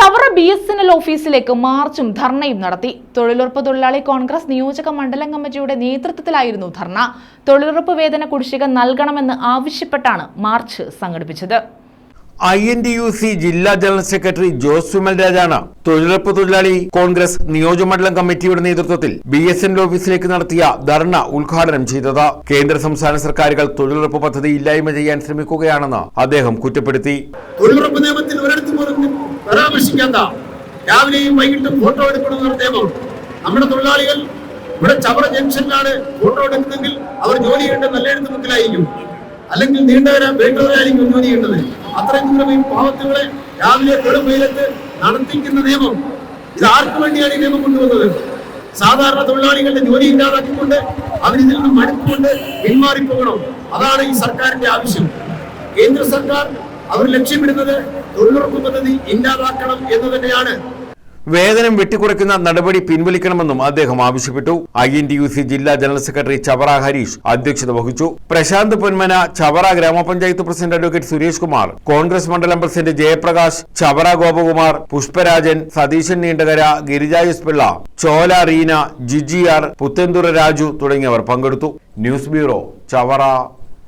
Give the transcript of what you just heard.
Chavara B S N L ഓഫീസിലേക്ക് മാർച്ചും ധർണയും നടത്തി. തൊഴിലുറപ്പ് തൊഴിലാളി കോൺഗ്രസ് നിയോജക മണ്ഡലം കമ്മിറ്റിയുടെ നേതൃത്വത്തിലായിരുന്നു ധർണ. തൊഴിലുറപ്പ് വേതന കുടിശ്ശിക നൽകണമെന്ന് ആവശ്യപ്പെട്ടാണ് മാർച്ച് സംഘടിപ്പിച്ചത്. I N T U C ജില്ലാ ജനറൽ സെക്രട്ടറി ജോസ് വിമൽ രാജാണ് തൊഴിലുറപ്പ് തൊഴിലാളി കോൺഗ്രസ് നിയോജകമണ്ഡലം കമ്മിറ്റിയുടെ നേതൃത്വത്തിൽ ബി എസ് എൻ ഓഫീസിലേക്ക് നടത്തിയ ധർണ ഉദ്ഘാടനം ചെയ്തത്. കേന്ദ്ര സംസ്ഥാന സർക്കാരുകൾ തൊഴിലുറപ്പ് പദ്ധതി ഇല്ലായ്മ ചെയ്യാൻ ശ്രമിക്കുകയാണെന്ന് അദ്ദേഹം കുറ്റപ്പെടുത്തി. തൊഴിലുറപ്പ് നിയമത്തിൽ ഒരിടത്ത് പരാമർശിക്കാത്ത രാവിലെയും വൈകിട്ടും ഫോട്ടോ എടുക്കണമെന്നൊരു നിയമം നമ്മുടെ തൊഴിലാളികൾ ഇവിടെ ചവറ ജംഗ്ഷനിലാണ് ഫോട്ടോ എടുക്കുന്നതെങ്കിൽ അവർ ജോലി ചെയ്യേണ്ടത് നല്ലെടുത്ത് മുക്കിലായിരിക്കും അല്ലെങ്കിൽ നീണ്ടവരാ വേണ്ടവരായിരിക്കും ജോലി ചെയ്യേണ്ടത്. അത്രയും ദൂരം ഈ പാവത്തുകളെ രാവിലെ കൊടും വെയിലത്ത് നടത്തിക്കുന്ന നിയമം. ഇത് ആർക്കു വേണ്ടിയാണ് ഈ നിയമം കൊണ്ടുവന്നത്? സാധാരണ തൊഴിലാളികളുടെ ജോലി ഇല്ലാതാക്കിക്കൊണ്ട് അവരിതിൽ നിന്ന് മടുത്തുകൊണ്ട് പിന്മാറിപ്പോകണം. അതാണ് ഈ സർക്കാരിന്റെ ആവശ്യം. കേന്ദ്ര സർക്കാർ അവർ ലക്ഷ്യമിടുന്നത് തൊഴിലുറപ്പ് പദ്ധതി ഇല്ലാതാക്കണം എന്ന് തന്നെയാണ്. വേതനം വെട്ടിക്കുറയ്ക്കുന്ന നടപടി പിൻവലിക്കണമെന്നും അദ്ദേഹം ആവശ്യപ്പെട്ടു. I N T U C ജില്ലാ ജനറൽ സെക്രട്ടറി ചവറ ഹരീഷ് അധ്യക്ഷത വഹിച്ചു. പ്രശാന്ത് പൊന്മന ചവറ ഗ്രാമപഞ്ചായത്ത് പ്രസിഡന്റ് അഡ്വക്കേറ്റ് സുരേഷ് കുമാർ കോൺഗ്രസ് മണ്ഡലം പ്രസിഡന്റ് ജയപ്രകാശ് ചവറ ഗോപകുമാർ പുഷ്പരാജൻ സതീശൻ നീണ്ടകര ഗിരിജായസ് പിള്ള ചോല റീന ജിജി ആർ പുത്തൻതുറ രാജു തുടങ്ങിയവർ പങ്കെടുത്തു. News bureau Chavara.